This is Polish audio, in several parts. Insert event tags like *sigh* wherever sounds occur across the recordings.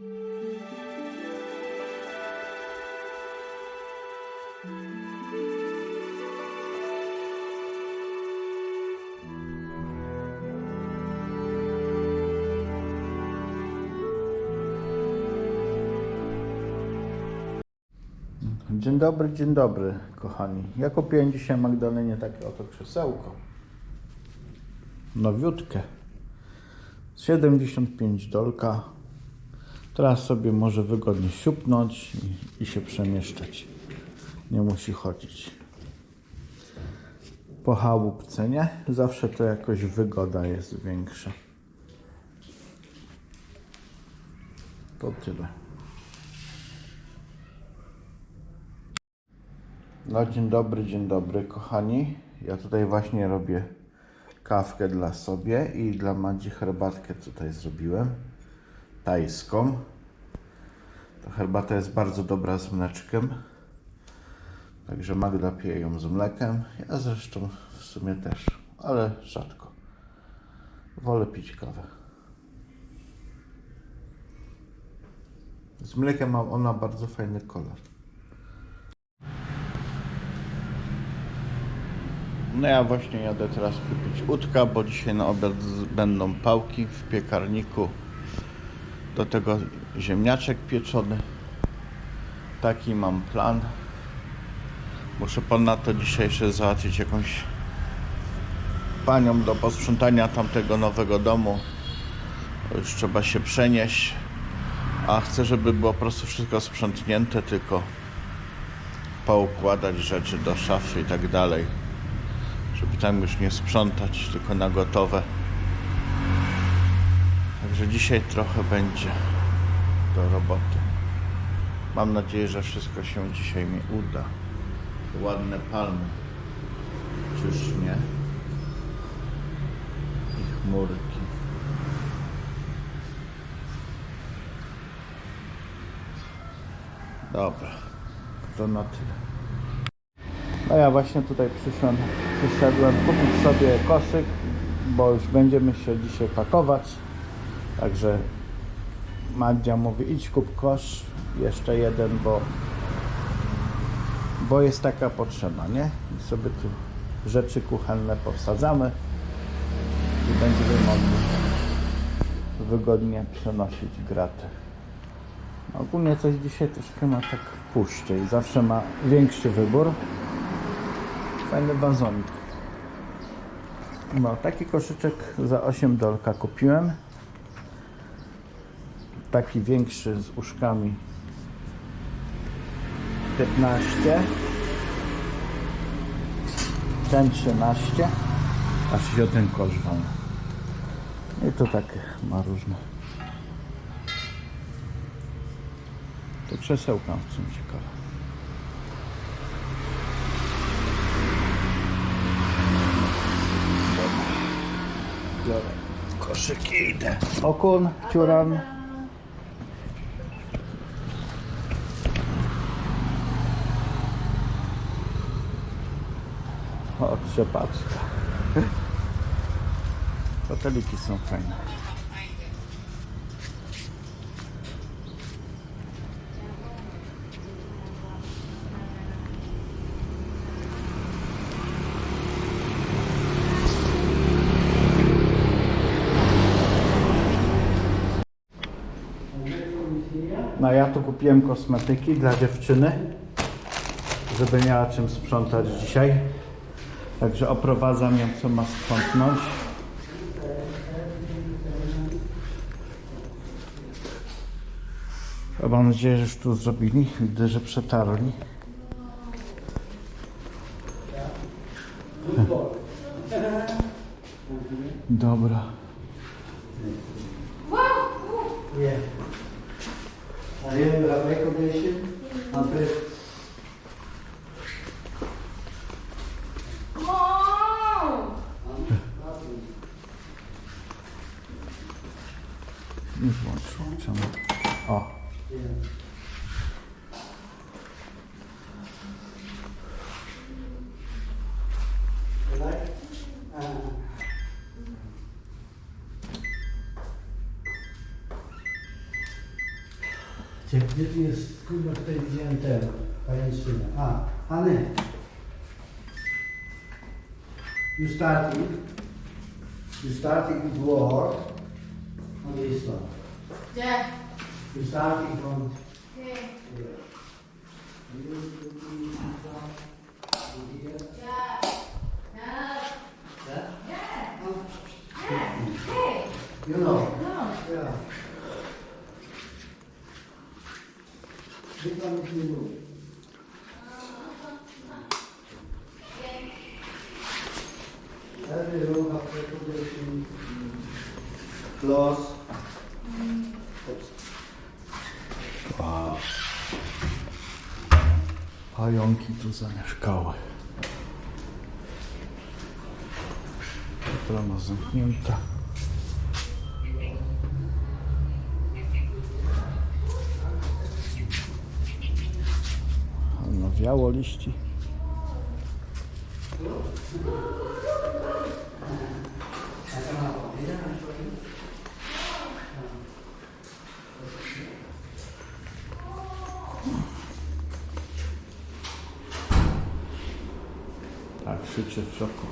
Dzień dobry, dzień dobry, kochani. Ja kupiłem dzisiaj Magdalenie takie oto krzesełko. Nowiutkie. 75 dolka. Teraz sobie może wygodnie siupnąć i, i się przemieszczać. Nie musi chodzić. Po chałupce, nie? Zawsze to jakoś wygoda jest większa. To tyle. No dzień dobry, dzień dobry kochani. Ja tutaj właśnie robię kawkę dla sobie i dla Madzi herbatkę tutaj zrobiłem. Tajską. Ta herbata jest bardzo dobra z mleczkiem. Także Magda pije ją z mlekiem. Ja zresztą w sumie też, ale rzadko. Wolę pić kawę. Z mlekiem ma ona bardzo fajny kolor. No ja właśnie jadę teraz kupić udka, bo dzisiaj na obiad będą pałki w piekarniku. Do tego ziemniaczek pieczony. Taki mam plan. Muszę ponadto dzisiaj jeszcze załatwić jakąś panią do posprzątania tamtego nowego domu. Już trzeba się przenieść. A chcę, żeby było po prostu wszystko sprzątnięte, tylko poukładać rzeczy do szafy i tak dalej żeby tam już nie sprzątać, tylko na gotowe. Także dzisiaj trochę będzie do roboty. Mam nadzieję, że wszystko się dzisiaj mi uda. Ładne palmy. Czyż nie? I chmurki. Dobra, to na tyle. No ja właśnie tutaj przyszłem, przyszedłem kupić sobie koszyk, bo już będziemy się dzisiaj pakować. Także Madzia mówi idź kup kosz, jeszcze jeden, bo, bo jest taka potrzeba, nie? I sobie tu rzeczy kuchenne powsadzamy i będziemy mogli wygodnie przenosić gratę. No, ogólnie coś dzisiaj troszkę ma tak puszczej, zawsze ma większy wybór. Fajny wazonik. No, taki koszyczek za 8 dolka kupiłem. Taki większy z uszkami 15. Ten 13. Aż się o ten kosz wam. I to tak ma różne. To krzesełka są ciekawe. Biorę koszyk i idę. Okun, ciuran. O, trzepaczka. *laughs* Foteliki są fajne. No ja tu kupiłem kosmetyki dla dziewczyny, żeby miała czym sprzątać dzisiaj. Także oprowadzam ją, co ma sprzątnąć. Mam nadzieję, że już tu zrobili. Widzę, że przetarli. Dobra. Yeah. Gdzie, gdzie tu jest, kurwa, tutaj widziałem ten, pajęczynę. A, Anny. You starting, you starting with war on this one. Yeah. You starting from Okay. here. You, you, you, here. Yeah. Yeah. You know. No. Yeah. Oops. Wow. Pająki tu zamieszkały. Brama zamknięta. Nawiało liści. Tak, krzyczy w szoku.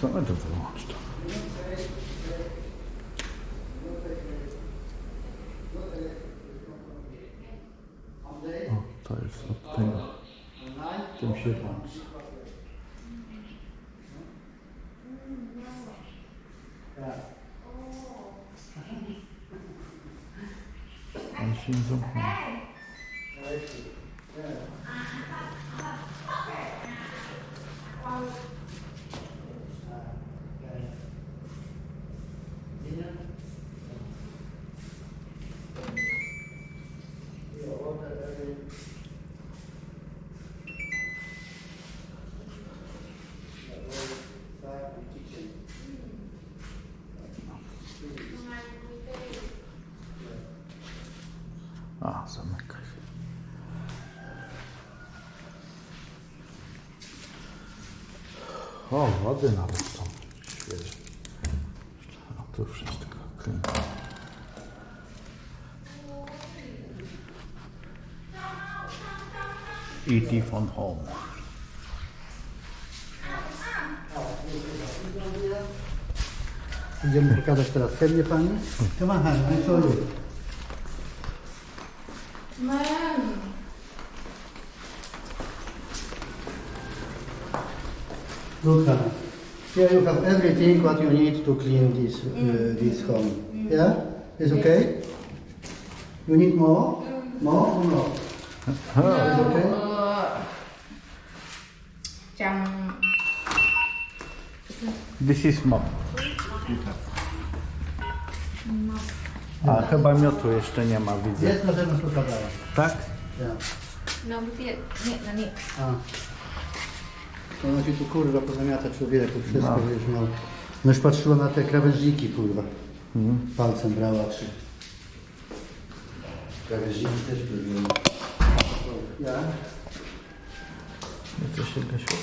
Co to wyłącz to? O, to jest od tego. Tym się włączy. Yeah. On się nie zamknął. A, zamyka się. O, wody nawet są świeże. A tu wszystko klina. E.T. von Home. Idziemy pokazać teraz chemię pani. On, honey, I show you. Man. Look, honey. Here you have everything what you need to clean this uh, this home. Yeah, it's okay. You need more, more or no? It's okay. Ờ, Chồng This is mop. A chyba miotu jeszcze nie ma, widzę. Jest na zewnątrz pokazała. Tak? Yeah. No tiện Niệm là niệm A. To Ona ci tu kurwa pozamiata człowieku, wszystko No. już miał. No już patrzyła na te krawężniki kurwa. Mhm. Palcem brała czy... Krawężniki też były. Ja? No to się gasiło.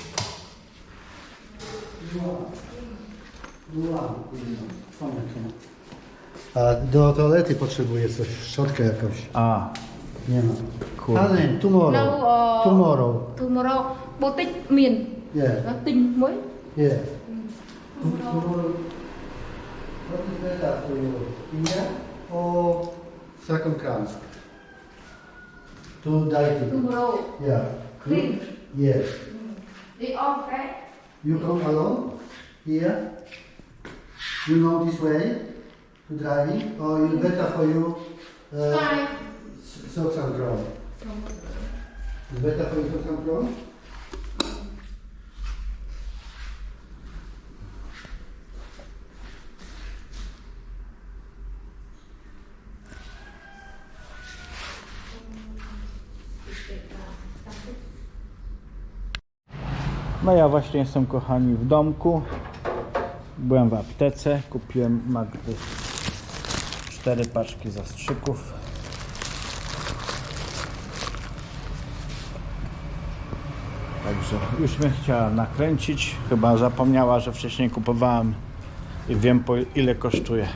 A do toalety potrzebuje coś, szczotkę jakąś. A, Nie ma. Kurde. Ale tomorrow. Đâu ờ, Tomorrow. Tomorrow Bố tích miền Yeah. Nó tinh mới Yeah. Tomorrow. What is better for you? India or Sakamkransk? To dieting. Tomorrow Yeah. Clean Yes. Đi off right You come alone here. You know this way to driving, or you better for you uh, Five s- socks and ground. It's better for you socks and ground. No ja właśnie jestem kochani w domku. Byłem w aptece, kupiłem Magdy cztery paczki zastrzyków. Także już mnie chciała nakręcić. Chyba zapomniała, że wcześniej kupowałem i wiem po ile kosztuje.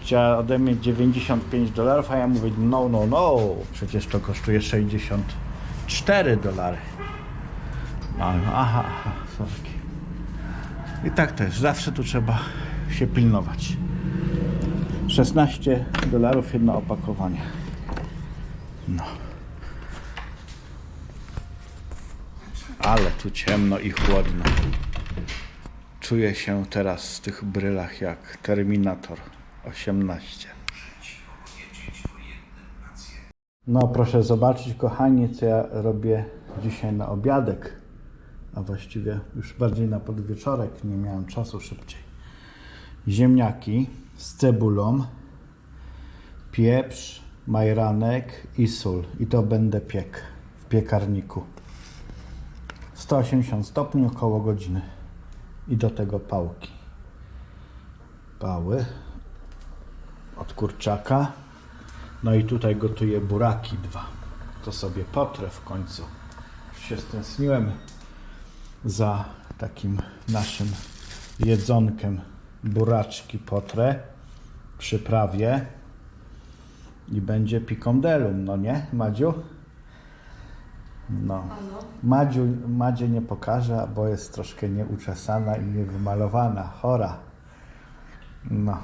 Chciała ode mnie 95 dolarów, a ja mówię no, no, no, przecież to kosztuje 64 dolary. Aha, aha, sorki. I tak też, zawsze tu trzeba się pilnować. 16 dolarów jedno opakowanie. No. Ale tu ciemno i chłodno. Czuję się teraz w tych brylach jak Terminator 18. No proszę zobaczyć kochani, co ja robię dzisiaj na obiadek. A właściwie już bardziej na podwieczorek, nie miałem czasu szybciej. Ziemniaki z cebulą, pieprz, majranek i sól. I to będę piek w piekarniku. 180 stopni, około godziny. I do tego pałki. Pały od kurczaka. No i tutaj gotuję buraki dwa. To sobie potrę w końcu. Już się stęskniłem za takim naszym jedzonkiem buraczki potrę. Przyprawię i będzie pikondelum, no nie, Madziu? No. Madziu, Madzie nie pokażę, bo jest troszkę nieuczesana i niewymalowana, chora. No.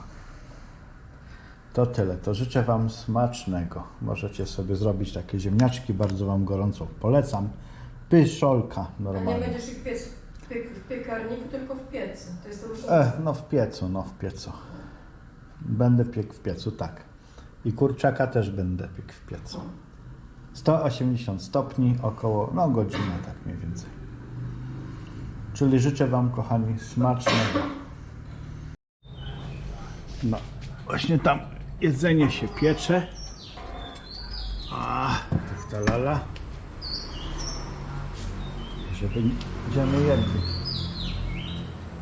To tyle. To życzę Wam smacznego. Możecie sobie zrobić takie ziemniaczki, bardzo Wam gorąco polecam. Pyszolka A nie normalnie. będziesz ich piec w piek- w piekarniku, tylko w piecu. To jest różnica. E, no w piecu, no w piecu. Będę piekł w piecu, tak. I kurczaka też będę piekł w piecu. 180 stopni, około, no godzinę tak mniej więcej. Czyli życzę Wam, kochani, smacznego. No, właśnie tam jedzenie się piecze. A, ta lala. Żeby będziemy jedli.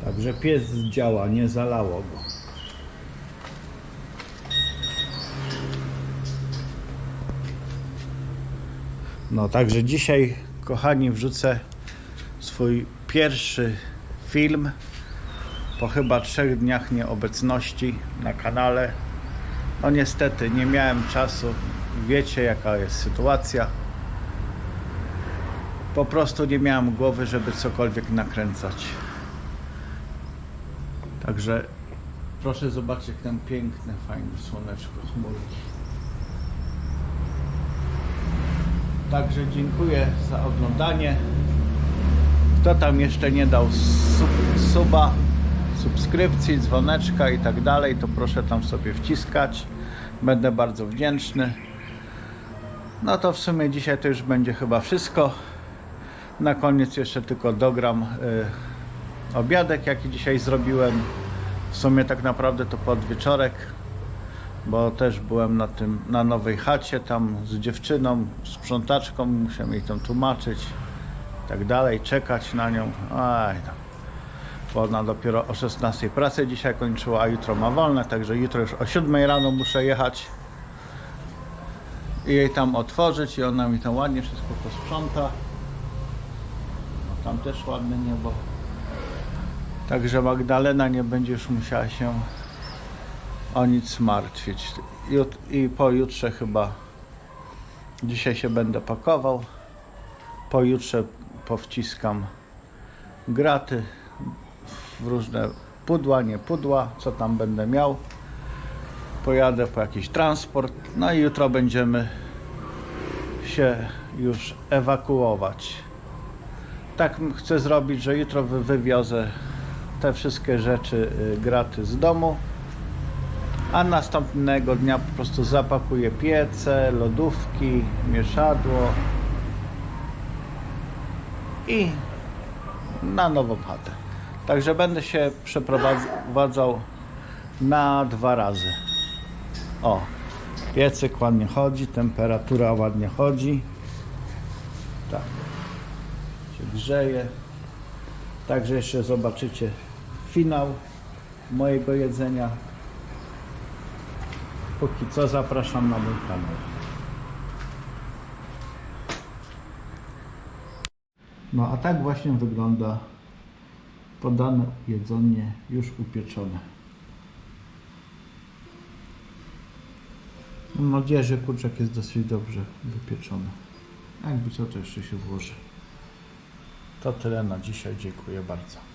Także pies działa, nie zalało go. No, także dzisiaj, kochani, wrzucę swój pierwszy film po chyba trzech dniach nieobecności na kanale. No niestety, nie miałem czasu. Wiecie, jaka jest sytuacja. Po prostu nie miałem głowy, żeby cokolwiek nakręcać. Także proszę zobaczyć, jak tam piękne, fajne słoneczko, chmurki. Także dziękuję za oglądanie. Kto tam jeszcze nie dał sub, suba, subskrypcji, dzwoneczka i tak dalej, to proszę tam sobie wciskać. Będę bardzo wdzięczny. No to w sumie dzisiaj to już będzie chyba wszystko. Na koniec jeszcze tylko dogram y, obiadek, jaki dzisiaj zrobiłem. W sumie tak naprawdę to podwieczorek, bo też byłem na tym, na nowej chacie tam z dziewczyną, sprzątaczką, muszę jej tam tłumaczyć i tak dalej, czekać na nią. Aj tam. Bo ona dopiero o 16 pracę dzisiaj kończyła, a jutro ma wolne, także jutro już o 7 rano muszę jechać i jej tam otworzyć i ona mi tam ładnie wszystko posprząta. Tam też ładne niebo. Także Magdalena nie będzie już musiała się o nic martwić. Jut I pojutrze chyba dzisiaj się będę pakował. Pojutrze powciskam graty w różne pudła, nie pudła, co tam będę miał. Pojadę po jakiś transport, no i jutro będziemy się już ewakuować. Tak chcę zrobić, że jutro wy- wywiozę te wszystkie rzeczy, y, graty z domu, a następnego dnia po prostu zapakuję piece, lodówki, mieszadło i na nową chatę. Także będę się przeprowadzał na dwa razy. O, piecyk ładnie chodzi, temperatura ładnie chodzi. Tak, się grzeje. Także jeszcze zobaczycie finał mojego jedzenia. Póki co zapraszam na mój kanał. No a tak właśnie wygląda podane jedzenie już upieczone. Mam nadzieję, że kurczak jest dosyć dobrze wypieczony. Jakby co to jeszcze się włoży. To tyle na dzisiaj. Dziękuję bardzo.